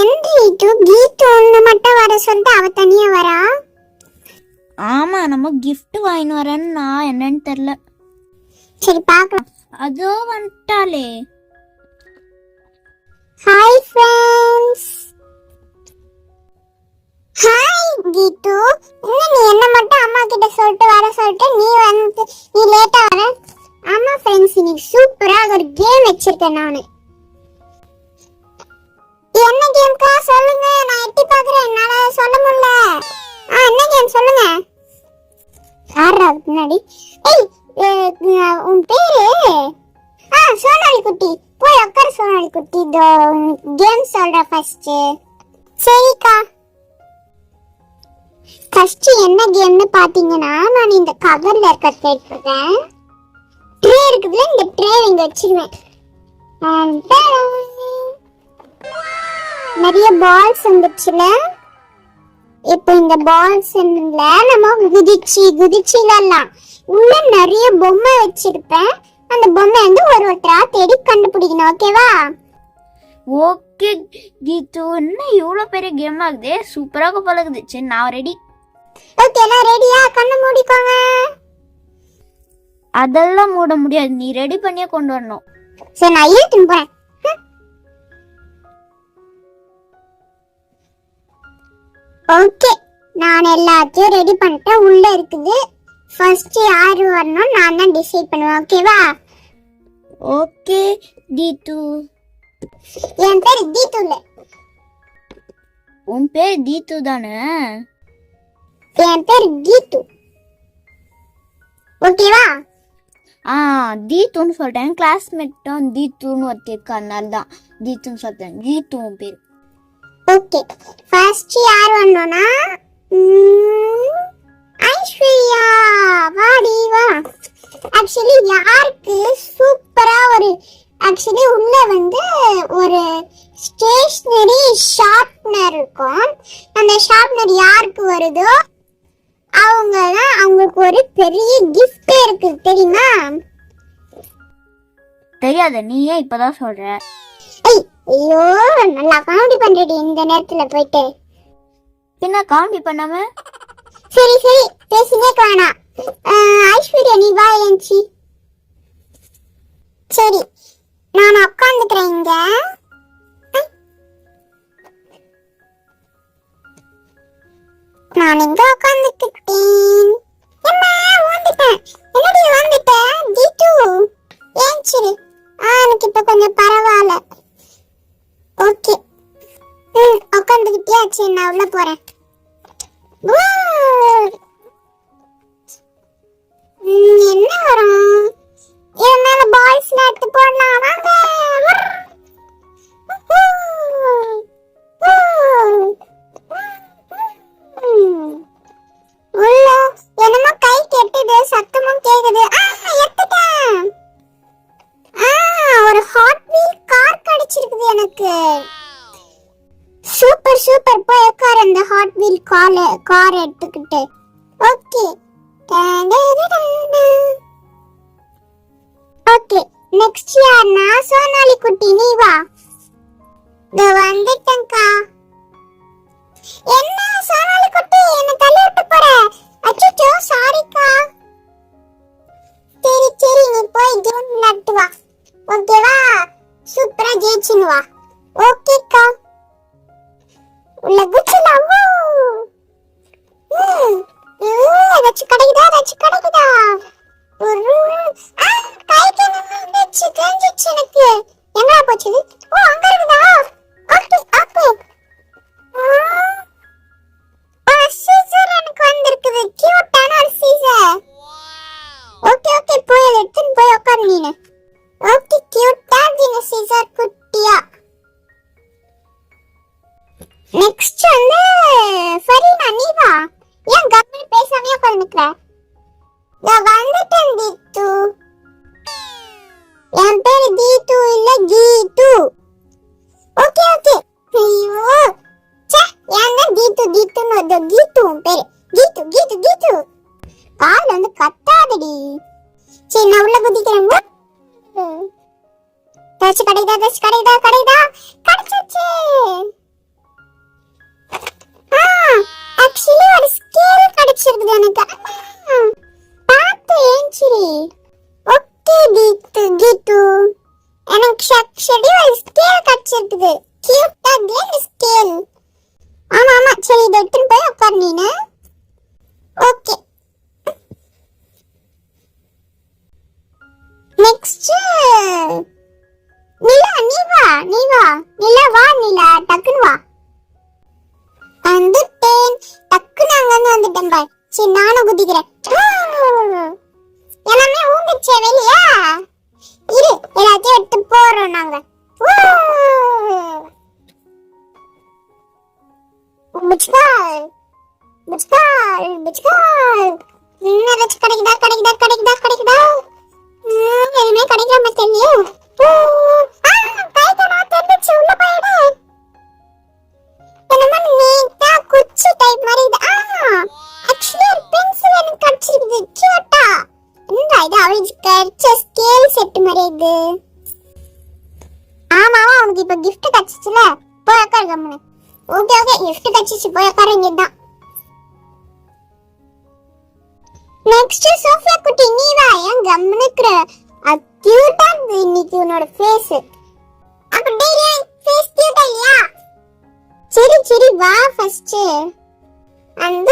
என்று இது கீத்து மட்டும் வர சொல்லிட்டு அவ தனியா வரா? ஆமா நம்ம gift வாங்கின்னு வரேன்னு நான் என்னன்னு தெரியல. சரி பார்க்கலாம். அதோ வந்துட்டாளே. ஹாய் ஃப்ரெண்ட்ஸ் ஹாய் கீத்து. என்ன நீ என்ன மட்டும் அம்மா கிட்ட சொல்லிட்டு வர சொல்லிட்டு நீ வந்து நீ லேட்டா வர? ஆமா ஃப்ரெண்ட்ஸ் இன்னைக்கு சூப்பரா ஒரு கேம் வச்சிருக்கேன் நானு. என்ன கேம்க்கா சொல்லுங்க? நான் எட்டி பாக்குறேன் என்னால சொல்ல முடியல. ஆ என்ன கேம் சொல்லுங்க. யாரா அதுக்கு முன்னாடி? ஏய் உன் பேரு? ஆ சோனாலி குட்டி போய் உட்கார சோனாலி குட்டி இதோ கேம் சொல்ற ஃபர்ஸ்ட் சரிக்கா. ஃபர்ஸ்ட் என்ன கேம்னு பாத்தீங்கன்னா நான் இந்த கவர்ல இருக்க கேட்டிருக்கேன் ட்ரே இருக்குதுல இந்த ட்ரே இங்க வச்சிருவேன். And ta-da! நிறைய பால்ஸ் வந்துச்சுல இப்போ இந்த பால்ஸ் நம்ம குதிச்சு குதிச்சு விளையாடலாம். உள்ள நிறைய பொம்மை வச்சிருப்பேன். அந்த பொம்மை வந்து ஒரு ஒருத்தரா தேடி கண்டுபிடிக்கணும் ஓகேவா? ஓகே கீத்து என்ன இவ்வளோ பெரிய கேம் ஆகுது சூப்பராக பழகுது சரி நான் ரெடி ஓகே எல்லாம் ரெடியா கண்ணு மூடிக்கோங்க. அதெல்லாம் மூட முடியாது. நீ ரெடி பண்ணியே கொண்டு வரணும். சரி நான் இழுத்துன்னு போறேன். ஓகே நான் எல்லாத்தையும் ரெடி பண்ணிட்டேன். உள்ள இருக்குது. ஃபர்ஸ்ட் யாரு வரணும் நான் தான் டிசைட் பண்ணுவேன். ஓகேவா ஓகே கீத்து என் பேர் கீதுல உன் பேர் தீத்து தானே? என் பேர் கீது ஓகேவா ஆ தீத்துன்னு சொல்லிட்டேன் கிளாஸ்மேட்டும் தீத்துன்னு ஒருத்தி இருக்கா அதனால தான் தீத்துன்னு சொல்லிட்டேன் கீத்து உன் பேர். ஓகே ஃபர்ஸ்ட் யார் வந்தோம்னா ஐஸ்வர்யா. வாடி வா. ஆக்சுவலி யாருக்கு சூப்பரா ஒரு ஆக்சுவலி உள்ள வந்து ஒரு ஸ்டேஷ்னரி ஷார்ப்னர் இருக்கும். அந்த ஷார்ப்னர் யாருக்கு வருதோ அவங்க தான் அவங்களுக்கு ஒரு பெரிய gift இருக்கு தெரியுமா? தெரியாத நீ ஏன் இப்பதான் சொல்ற. ஐய் நல்லா காமெடி பண்றடி இந்த நேரத்துல போயிட்டு. பின்ன காமெடி பண்ணாம? சரி சரி பேசினே வேணாம் ஐஸ்வர்யா நீ வா ஏஞ்சி. சரி நான் உட்காந்துக்கிறேன் இங்க. நான் இங்க சரி நான் உள்ள போறேன் என்ன வரும் என் பாய்ஸ் பாய்ஸ்ல போடலாம் வாங்க உள்ள என்னமோ கை கெட்டுது ஹாட் கார் கார் எடுத்துக்கிட்டு. ஓகே. ஓகே நெக்ஸ்ட் யார்னா சோனாலி குட்டி நீ வா. நெக்ஸ்ட் வந்து ஃபரீனா நீ வா. ஏன் கம்மி பேசாமே உட்கார்ந்து நிக்கிற? நான் வந்துட்டேன் தீத்து. என் பேர் தீத்து இல்ல கீத்து ஓகே ஓகே ஐயோ. சே ஏன்னா தீத்து தீத்துன்னு அது கீத்து உன் பேரு. கீத்து கீத்து கீத்து கால் வந்து கத்தாதடி. சரி நான் உள்ள குதிக்கிறேன். தச்சு கடைதா தச்சு கடைதா கடைதா கடைச்சாச்சு. ஆக்சுவலி ஒரு ஸ்கேல் கிடைச்சிருக்குது எனக்கு. பார்த்து ஏஞ்சிரி ஓகே கீத்து கீத்து. எனக்கு ஆக்சுவலி ஒரு ஸ்கேல் கிடைச்சிருக்குது. கியூட்டா கேம் ஸ்கேல் ஆமா ஆமா. சரி இதை எடுத்துன்னு போய் உட்கார் நீனு. வெளியா. இரு எல்லாத்தையும் எடுத்து போறோம் நாங்க. பிச்கால் பிச்கால் பிச்கால் ஏதாச்சும் கிடைக்குதா கிடைக்குதா கிடைக்குதா கிடைக்குதா? ம், எதுவுமே கிடைக்கிற மாதிரி தெரியலையே set ஆமாவா அவனுக்கு இப்ப கிஃப்ட் கிடைச்சிச்சுல, போய் உட்காரு கம்முனு. ஓகே ஓகே கிஃப்ட் கிடைச்சிச்சு, போய் உட்காரு இங்கதான். நெக்ஸ்ட் சோஃபியா குட்டி நீ வா ஏன் கம்முனு அக்யூட்டா அது இன்னைக்கு உன்னோட ஃபேஸ் அப்ப டெய்லி ஃபேஸ் கியூட்டா இல்லையா? சரி சரி வா ஃபர்ஸ்ட் அந்த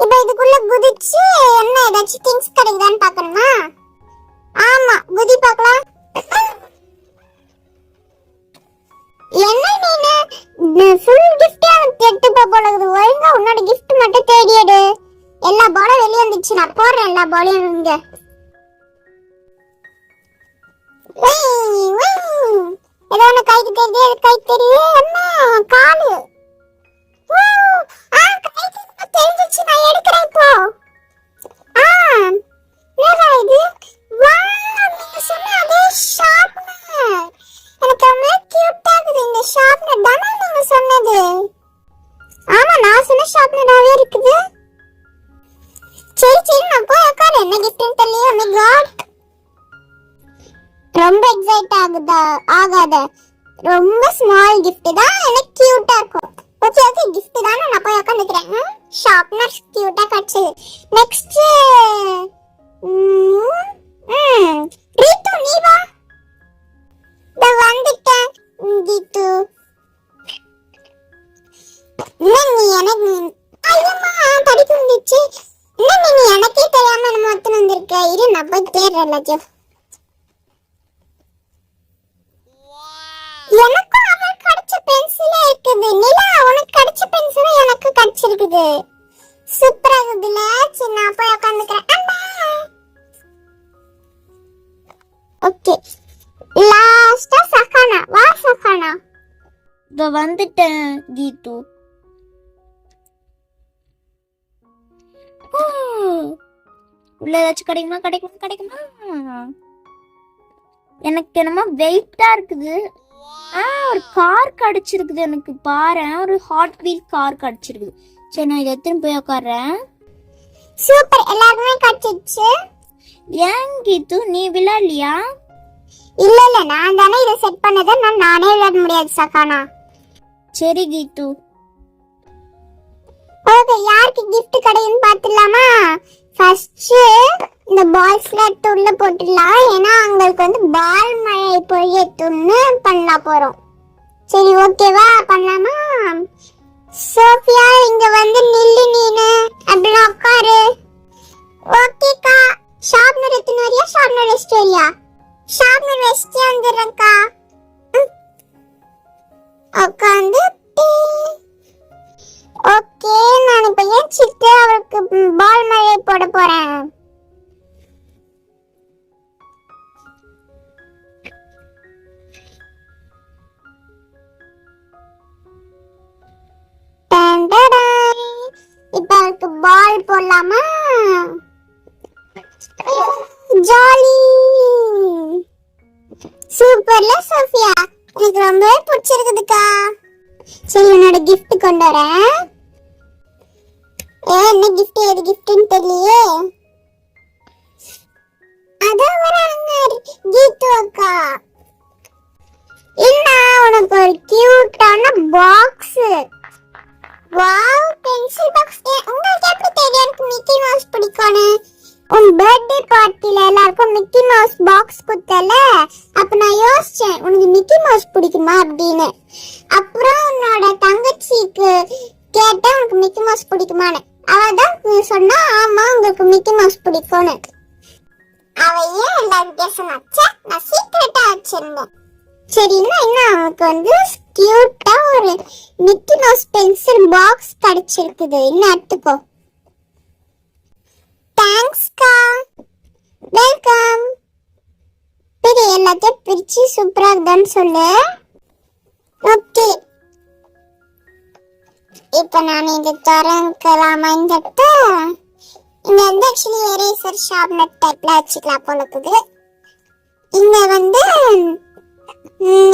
இப்ப இதுக்குள்ள குதிச்சு என்ன ஏதாச்சும் திங்ஸ் கிடைக்குதான்னு பார்க்கணுமா? ஆமா குதி பார்க்கலாம். என்ன நீனு? ஃபுல் கிஃப்டே எடுத்து போ போல இருக்குது ஒழுங்கா உன்னோட கிஃப்ட் மட்டும் தேடி எடு. எல்லா பாலும் வெளியே வந்துச்சு. நான் போடுறேன் எல்லா பாலையும் இங்க. ரொம்ப ஸ்மால் கிஃப்ட் தான். எனக்கு கியூட்டா இருக்கும். ஓகே ஓகே கிஃப்ட் தானே நான் போய் உட்காந்துக்கிறேன் ஷார்ப்னர் கியூட்டா கிடைச்சது நெக்ஸ்ட் ரீத்து நீ வா. இதோ வந்துட்டேன். ம், கீத்து என்ன நீ எனக்கு ஐயம்மா படிப்பு வந்துச்சு என்ன நீ எனக்கே தெரியாம நம்ம ஒருத்தன் வந்திருக்க? இரு நான் போய் தேடுறேன் எல்லாத்தையும் எனக்கும் அவள் கடிச்ச பென்சிலே இருக்குது. நிலா உனக்கு கிடைச்ச பென்சிலும் எனக்கு கடிச்சிருக்குது. சூப்பரா இருக்குதுல சின்ன போய் உட்காந்துக்கிறேன் ஓகே. லாஸ்டா சகானா. வா சகானா. இதோ வந்துட்டேன் கீது. உள்ள ஏதாச்சும் கிடைக்குமா கிடைக்குமா கிடைக்குமா? எனக்கு என்னமோ வெயிட்டா இருக்குது. ஆ ஒரு கார் கிடைச்சிருக்குது எனக்கு பாரு. ஒரு ஹாட் வீல் கார் கிடைச்சிருக்குது. சரி நான் இதை எடுத்துன்னு போய் உட்கார்றேன் சூப்பர் எல்லாருக்குமே கிடைச்சிச்சு ஏன் கீத்து நீ விளையாடலையா? இல்ல இல்ல. நான் தானே இதை செட் பண்ணதை நான் நானே விளையாட முடியாது சகானா. சரி கீத்து. ஓகே யாருக்கு gift கிடைக்குன்னு பார்த்துடலாமா? ஃபர்ஸ்ட் இந்த பால் ஸ்லாட் உள்ள போட்டுடலாம். ஏன்னா அவங்களுக்கு வந்து பால் மழை பொழியட்டும்னு பண்ண போறோம். சரி ஓகேவா உன்னோட gift கொண்டு வரேன் ஏ என்ன gift எது giftன்னு தெரியலையே. அத வராங்க கீது அக்கா. என்ன உனக்கு ஒரு கியூட்டான பாக்ஸ் வாவ் பென்சில் பாக்ஸ் உங்களுக்கு எப்படி தெரியும் எனக்கு மிக்கி மவுஸ் பிடிக்கும்னு? உன் பர்த்டே பார்ட்டில எல்லாருக்கும் மிக்கி மவுஸ் பாக்ஸ் கொடுத்தல அப்ப நான் யோசிச்சேன் உனக்கு மிக்கி மவுஸ் பிடிக்குமா அப்படின்னு. அப்புறம் உன்னோட தங்கச்சிக்கு கேட்டேன் உனக்கு மிக்கி மவுஸ் பிடிக்குமான்னு. அவ தான் சொன்னா ஆமா உங்களுக்கு மிக்கி மவுஸ் பிடிக்கும்னு. அவ ஏன் எல்லாரும் சொன்னா ச்சே, நான் சீக்கிரட்டா வச்சிருந்தேன். சரின்னா என்ன அவனுக்கு வந்து கியூட்டா ஒரு மிக்கி மவுஸ் பென்சில் பாக்ஸ் கிடைச்சிருக்குது. என்ன எடுத்துக்கோ. தேங்க்ஸ்க்கா வெல்கம் பிரி எல்லாத்தையும் பிரிச்சு சூப்பரா இருக்குதான்னு சொல்லு. ஓகே இப்போ நான் இது திறக்கலாமா இந்த இடத்த? இங்க வந்து ஆக்சுவலி எரேசர் ஷார்ப்னர் டைப்ல வச்சுக்கலாம் போல இருக்குது. இங்க வந்து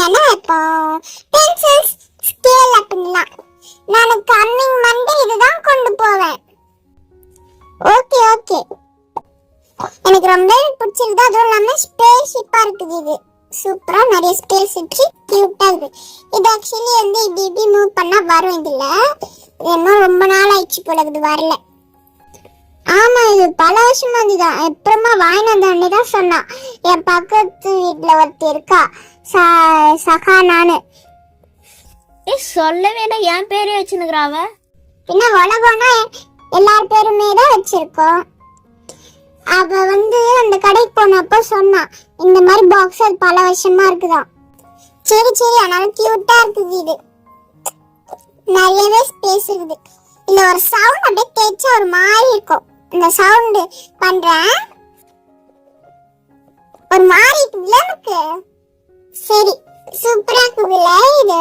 என்ன இப்போ? பென்சில்ஸ் ஸ்கேல் அப்படின்லாம் நான் கம்மிங் மண்டே இதுதான் கொண்டு போவேன். Okay okay. எனக்கு ரொம்ப பிடிச்சிருக்கு அதுவும் இல்லாம ஸ்பேஸ்ஷிப்பா இருக்குது இது. சூப்பரா நிறைய ஸ்பேஸ் வச்சு கியூட்டா இருக்கு இது ஆக்சுவலி வந்து இப்படி இப்படி மூவ் பண்ணா வரும் இதுல. இது என்ன ரொம்ப நாள் ஆயிடுச்சு போல இருக்குது வரல. ஆமா இது பல வருஷமா இதுதான் எப்பறமா வாங்கினதானே தான் சொன்னான் என் பக்கத்து வீட்ல ஒருத்தி இருக்கா. சகா நானு. ஏ சொல்லவே என் பேரே வச்சுனுக்குறாவ பின்ன உலகம்னா எல்லார் பேருமே தான் வச்சிருக்கோம். அவ வந்து அந்த கடைக்கு போனப்போ சொன்னா இந்த மாதிரி பாக்ஸ் அது பல வருஷமா இருக்குதா? சரி சரி ஆனாலும் கியூட்டா இருக்குது இது. நிறையவே ஸ்பேஸ் இருக்குது ஒரு சவுண்ட் அப்படியே தேய்ச்சா ஒரு மாதிரி இருக்கும். இந்த சவுண்டு பண்றேன். ஒரு மாதிரி இருக்குதுல எனக்கு. சரி சூப்பரா இருக்குதுல்ல இது.